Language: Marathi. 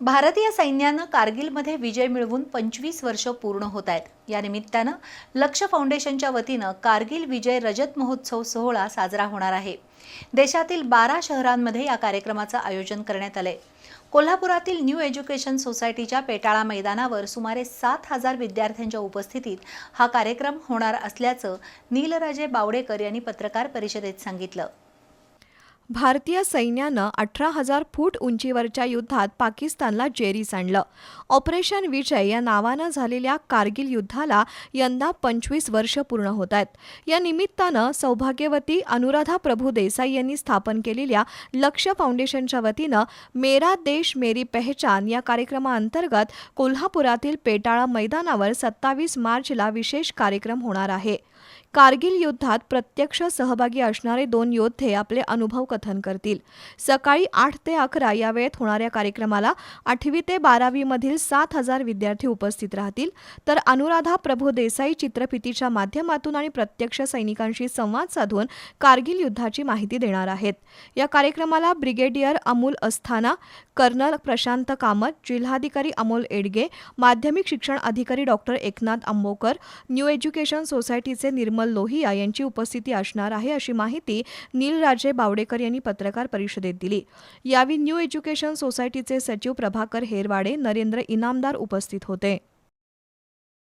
भारतीय सैन्यानं कारगिलमध्ये विजय मिळवून पंचवीस वर्ष पूर्ण होत आहेत. या निमित्तानं लक्ष फाउंडेशनच्या वतीनं कारगिल विजय रजत महोत्सव सोहळा साजरा होणार आहे. देशातील बारा शहरांमध्ये या कार्यक्रमाचं आयोजन करण्यात आलंय. कोल्हापुरातील न्यू एज्युकेशन सोसायटीच्या पेटाळा मैदानावर सुमारे सात हजार विद्यार्थ्यांच्या उपस्थितीत हा कार्यक्रम होणार असल्याचं नीलराजे बावडेकर यांनी पत्रकार परिषदेत सांगितलं. भारतीय सैन्यानं अठरा हजार फूट उंचीवरच्या युद्धात पाकिस्तानला जेरीस आणलं. ऑपरेशन विजय या नावानं झालेल्या कारगिल युद्धाला यंदा पंचवीस वर्ष पूर्ण होत आहेत. या निमित्तानं सौभाग्यवती अनुराधा प्रभू देसाई यांनी स्थापन केलेल्या लक्ष फाउंडेशनच्या वतीनं मेरा देश मेरी पहचान या कार्यक्रमाअंतर्गत कोल्हापुरातील पेटाळा मैदानावर सत्तावीस मार्चला विशेष कार्यक्रम होणार आहे. कारगिल युद्धात प्रत्यक्ष सहभागी असणारे दोन योद्धे आपले अनुभव कथन करतील. सकाळी आठ ते अकरा या वेळेत होणाऱ्या कार्यक्रमाला आठवी ते बारावीमधील सात हजार विद्यार्थी उपस्थित राहतील. तर अनुराधा प्रभू देसाई चित्रफितीच्या माध्यमातून आणि प्रत्यक्ष सैनिकांशी संवाद साधून कारगिल युद्धाची माहिती देणार आहेत. या कार्यक्रमाला ब्रिगेडियर अमोल अस्थाना कर्नल प्रशांत कामत जिल्हाधिकारी अमोल एडगे माध्यमिक शिक्षण अधिकारी doctor Eknath Ambokar new education सोसायटीचे निर्मल लोहिया यांची उपस्थिती असणार आहे अशी माहिती नीलराजे बावडेकर यांनी पत्रकार परिषदेत दिली. यावेळी न्यू एज्युकेशन सोसायटीचे सचिव प्रभाकर हेरवाडे नरेंद्र इनामदार उपस्थित होते.